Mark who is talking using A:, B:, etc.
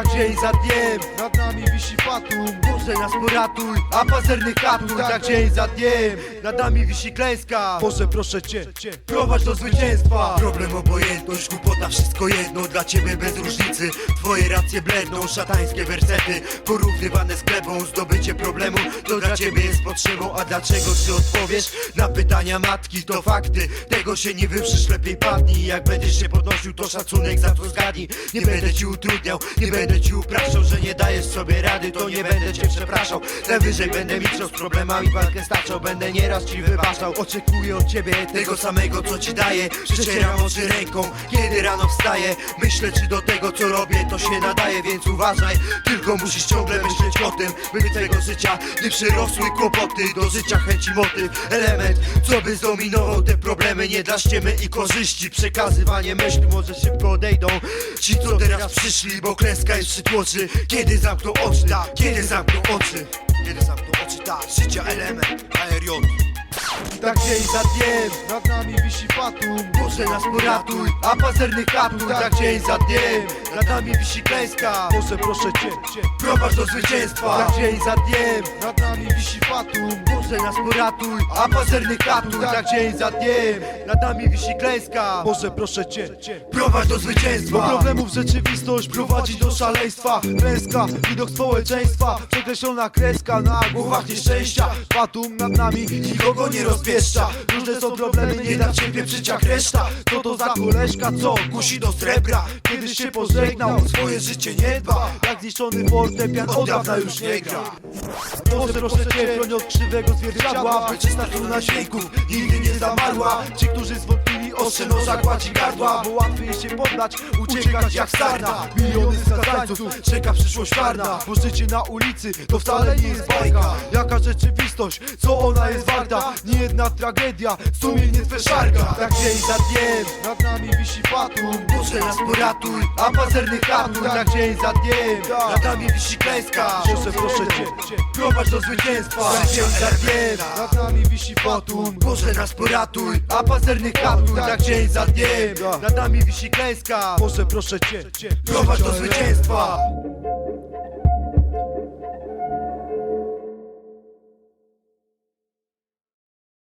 A: dzień za dniem
B: Nad nami wisi fatum
A: Boże nas poratuj, a pazernych katuj Tak dzień za dniem, nad nami wisi klęska
B: Boże proszę cię,
A: Prowadź do zwycięstwa. Problem obojętność, głupota, wszystko jedno. Dla ciebie bez różnicy Twoje racje bledną, szatańskie wersety Porównywane z glebą, zdobycie problemu To dla ciebie jest potrzebą, a dlaczego ty odpowiesz? Na pytania matki? To fakty Tego się nie wyprzesz, lepiej padnij Jak będziesz się podnosił, to szacunek za to zgadnij. Nie będę ci utrudniał, nie będę ci upraszczał Że nie dajesz sobie rady, to nie będę cię przepraszał. Najwyżej będę milczał z problemami, walkę staczał Będę nieraz ci wybaczał. Oczekuję od ciebie tego samego, co ci daję. Przecieram oczy ręką, kiedy rano wstaję. Myślę, czy do tego, co robię, to się nadaje Więc uważaj, tylko musisz ciągle myśleć o tym By twego życia nie przyrosły kłopoty. Do życia chęci motyw, element Co by zdominował te problemy. Nie dla ściemy i korzyści Przekazywanie myśli może szybko odejdą. Ci, co teraz przyszli, bo klęska jest przy tłoczy Kiedy zamkną oczy, tak, kiedy zamkną oczy. Kiedy zamkną oczy, tak, życia element ARJ tak dzień za dniem.
B: Nad nami wisi fatum
A: Boże nas poratuj, a pazernych katuj Tak dzień za dniem, nad nami wisi klęska
B: Boże proszę cię,
A: Prowadź do zwycięstwa. Tak dzień za dniem,
B: Nad nami wisi fatum
A: Boże nas poratuj, a pazernych katuj Tak dzień za dniem, nad nami wisi klęska
B: Boże proszę cię,
A: Prowadź do zwycięstwa.
B: Problemów rzeczywistość prowadzi do szaleństwa. Klęska, widok społeczeństwa Przekreślona kreska na głowach nieszczęścia. Fatum nad nami nikogo nie rozpieszcza Różne są problemy, nie da ciebie przyć jak reszta Co to za koleżka, co kusi do srebra. Kiedyś się pożegnał, swoje życie nie dba. Jak zniszczony fortepian od dawna już nie gra. Boże proszę cię, broń od krzywego zwierciadła. By czysta struna dźwięków nigdy nie zamarła. Ci, którzy zwątpili ostrze noża gładzi gardła Bo łatwiej się poddać, uciekać jak sarna. Miliony skazańców, czeka przyszłość czarna Bo życie na ulicy to wcale nie jest bajka. Jaka rzeczywistość, co ona jest warta? Nie jedna tragedia, sumienie twe szarga Tak dzień za dniem, nad nami wisi fatum.
A: Boże nas poratuj, a pazernych katuj Tak dzień za dniem, nad nami wisi klęska.
B: Boże proszę cię,
A: Prowadź do zwycięstwa. Tak dzień za dniem,
B: Nad nami wisi fatum.
A: Boże nas poratuj, a pazernych katuj Tak dzień za dniem, nad nami wisi klęska.
B: Proszę cię, cię.
A: Prowadź do zwycięstwa